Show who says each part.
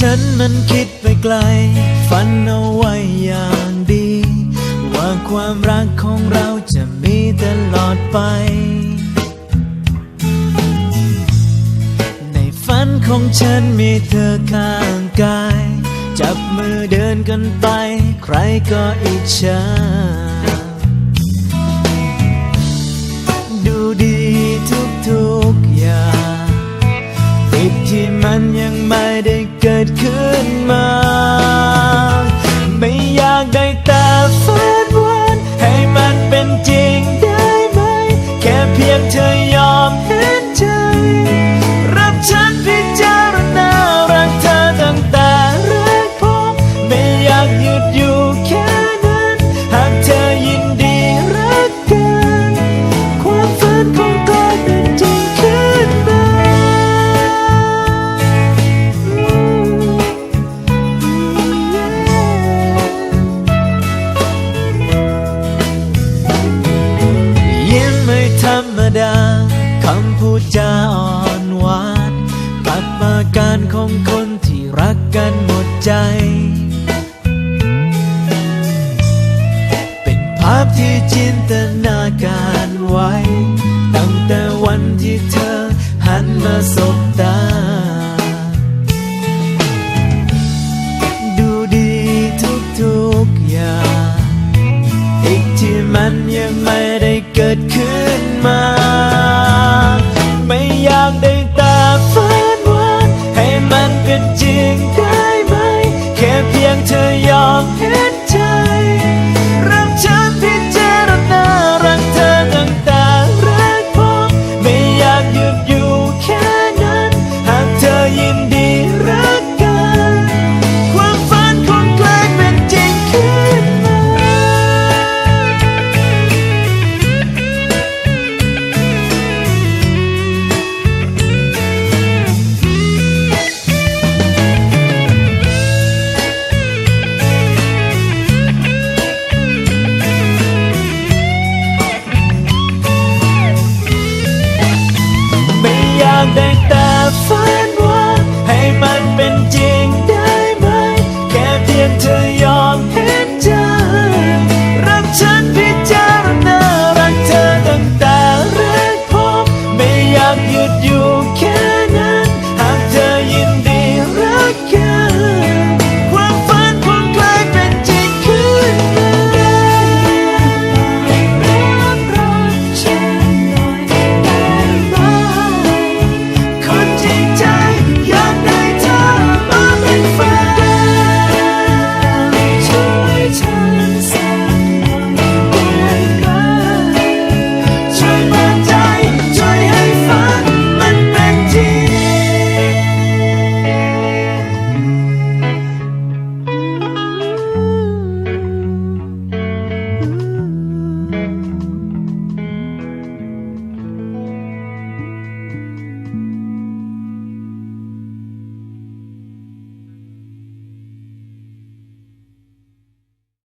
Speaker 1: ฉันมันคิดไปไกล ฝันเอาไว้อย่างดี ว่าความรักของเราจะมีตลอดไป ในฝันของฉันมีเธอข้างกาย จับมือเดินกันไป ใครก็อิจฉาาการของคนที่รักกันหมดใจ เป็นภาพที่จินตนาการไว้ ตั้งแต่วันที่เธอหันมาสบตา ดูดีทุกๆอย่าง อีกที่มันยังไม่ Sunday